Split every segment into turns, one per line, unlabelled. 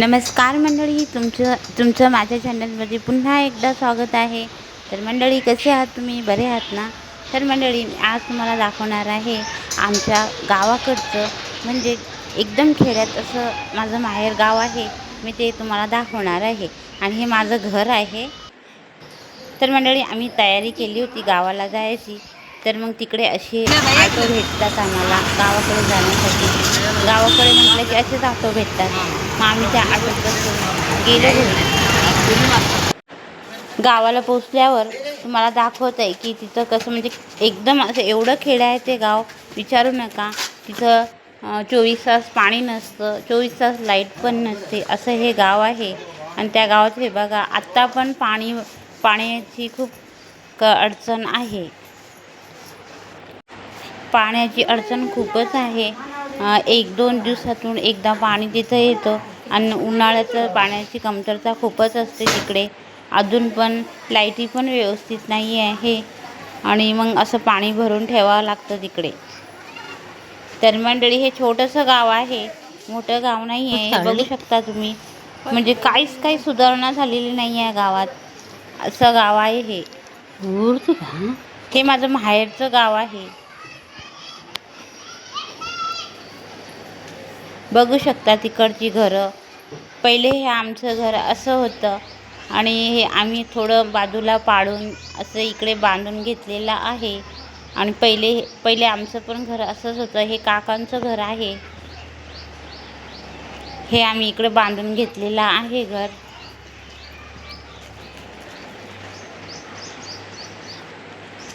नमस्कार मंडळी तुमचं तुमचं माझ्या चॅनलमध्ये पुन्हा एकदा स्वागत आहे. तर मंडळी कसे आहात तुम्ही? बरे आहात ना? तर मंडळी आज तुम्हाला दाखवणार आहे आमच्या गावाकडचं म्हणजे एकदम खेड्यात असं माझं माहेर गाव आहे. मी ते तुम्हाला दाखवणार आहे. आणि हे माझं घर आहे. तर मंडळी आम्ही तयारी केली होती गावाला जायची. तर मग तिकडे असे ऑटो भेटतात आम्हाला गावाकडे जाण्यासाठी. गावाकडे म्हटलं की असेच ऑटो भेटतात. मग आम्ही त्या ऑटोत गेलो घरी. गावाला पोचल्यावर तुम्हाला दाखवत आहे की तिथं कसं म्हणजे एकदम असं एवढं खेडं आहे ते गाव विचारू नका. तिथं चोवीस तास पाणी नसतं चोवीस तास लाइट पण नसते असं हे गाव आहे. आणि त्या गावात हे बघा आत्ता पण पाणी पाण्याची खूप क अडचण आहे. पाण्याची अडचण खूपच आहे. एक दोन दिवसातून एकदा पाणी तिथं येतं आणि उन्हाळ्याचं पाण्याची कमतरता खूपच असते तिकडे. अजून पण लाईटी पण व्यवस्थित नाही आहे आणि मग असं पाणी भरून ठेवावं लागतं तिकडे. तर मंडळी हे छोटंसं गाव आहे. मोठं गाव नाही आहे. हे बघू शकता तुम्ही. म्हणजे काहीच काही सुधारणा झालेली नाही आहे गावात. असं गाव आहे हे. हे माझं माहेरचं गाव आहे. बघू शकता तिकडची घरं. पहिले हे आमचं घर असं होतं आणि हे आम्ही थोडं बाजूला पाडून असं इकडे बांधून घेतलेलं आहे. आणि पहिले पहिले आमचं पण घर असंच होतं. हे काकांचं घर आहे. हे आम्ही इकडे बांधून घेतलेलं आहे घर.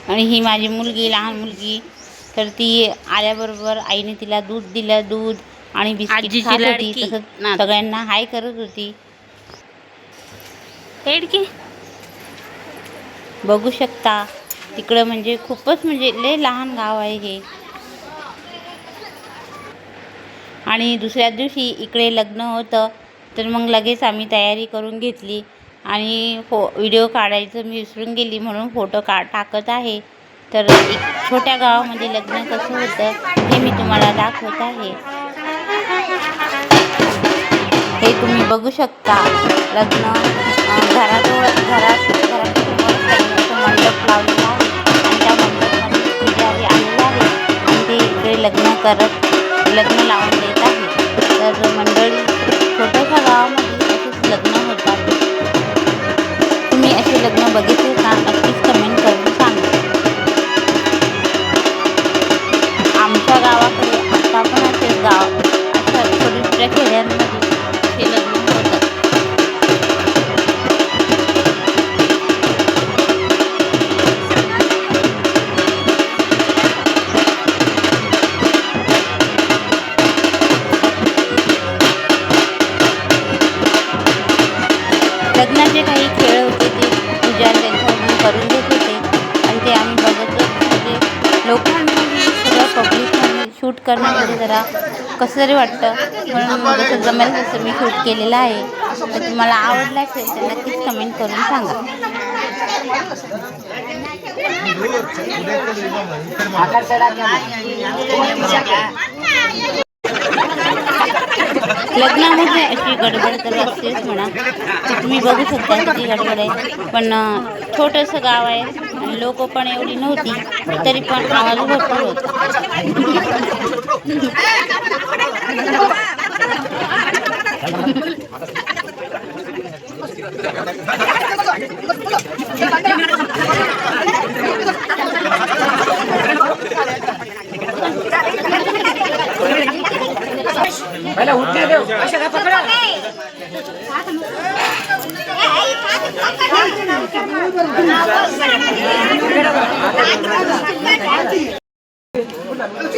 आणि ही माझी मुलगी लहान मुलगी. तर ती आल्याबरोबर आईने तिला दूध दिलं. दूध आणि बिस्किट खात होती. तसंच. सगळ्यांना हाय करत होती.
की
बघू शकता तिकडं म्हणजे खूपच म्हणजे लय लहान गाव आहे हे. आणि दुसऱ्या दिवशी इकडे लग्न होतं तर मग लगेच आम्ही तयारी करून घेतली. आणि फो व्हिडिओ काढायचं मी विसरून गेली म्हणून फोटो का टाकत आहे. तर एक छोट्या गावामध्ये लग्न कसं होतं हे मी तुम्हाला दाखवत आहे. हे तुम्ही बघू शकता. लग्न घराजवळ घरात घरासमोर मंडप लावलेला आणि त्या पुजारी आलेला आहे आणि ते इकडे लग्न करत लग्न लावून हे लग्न होतात लग्नाचे काही खेळ होते ते पूजा त्यांच्याकडून करून देत होते. आणि ते आम्ही बघत म्हणजे लोकांमध्ये सगळं पब्लिकमध्ये शूट करण्यामध्ये जरा कसं तरी वाटतं. म्हणून जसं जमेल तसं मी शूट केलेलं आहे. तर तुम्हाला आवडलं असेल तर नक्कीच कमेंट करून सांगा. लग्नामध्ये अशी गडबड तर असतेच म्हणा. तर तुम्ही बघू शकता किती गडबड आहे. पण छोटंसं गाव आहे आणि लोक पण एवढी नव्हती तरी पण आवाज भरपूर होता. पहले उठने दो अच्छा का पकड़ा साथ में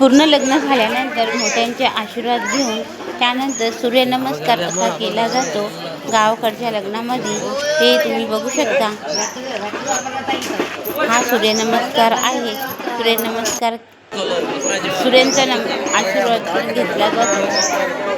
पूर्ण लग्न झाल्यानंतर मोठ्यांचे आशीर्वाद घेऊन त्यानंतर सूर्यनमस्कार असा केला जातो गावाकडच्या लग्नामध्ये. ते तुम्ही बघू शकता. हा सूर्यनमस्कार आहे. सूर्यनमस्कार सूर्यांचा नम आशीर्वाद पण घेतला जातो.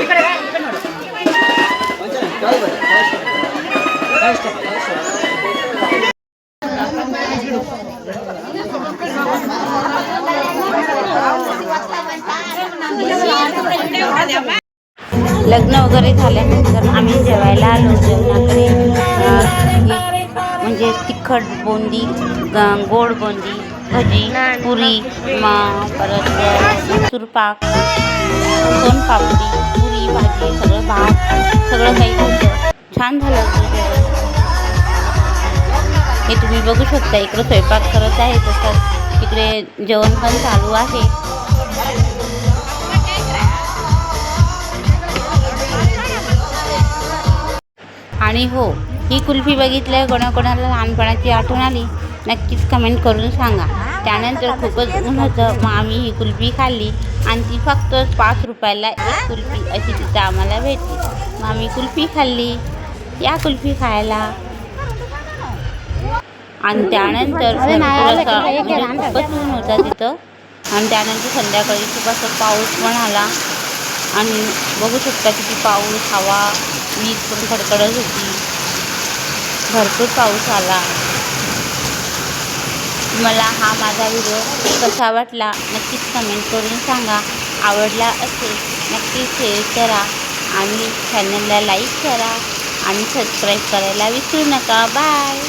ఇక్కడ ఇక్కడ
लग्न वगैरे झाल्यानंतर आम्ही जेवायला आलो जेवणाकडे म्हणजे तिखट बोंदी ग- गोड बोंदी भजी पुरी परत सुरपाक सोनपापडी पुरी भाजी सगळं भात सगळं काही होतं. छान झालं हे तुम्ही बघू शकता इकडं स्वयंपाक करत आहे तसंच. तिकडे जेवण पण चालू आहे. आणि हो ही कुल्फी बघितल्यावर कोणाकोणाला लहानपणाची आठवण आली नक्कीच कमेंट करून सांगा. त्यानंतर खूपच ऊन होतं मग आम्ही ही कुल्फी खाल्ली आणि ती फक्त पाच रुपयाला एक कुल्फी अशी तिथं आम्हाला भेटली. मग आम्ही कुल्फी खाल्ली या कुल्फी खायला. आणि त्यानंतर म्हणजे खूपच ऊन होता तिथं. आणि त्यानंतर संध्याकाळी खूप असं पाऊस पण आला. आणि बघू शकता किती पाऊस हवा. वीज पण कडकडत होती. भरपूर पाऊस आला. मला हा माझा व्हिडिओ कसा वाटला नक्कीच कमेंट करून सांगा. आवडला असेल नक्कीच शेअर करा आणि चॅनलला लाईक करा आणि सबस्क्राईब करायला विसरू नका. बाय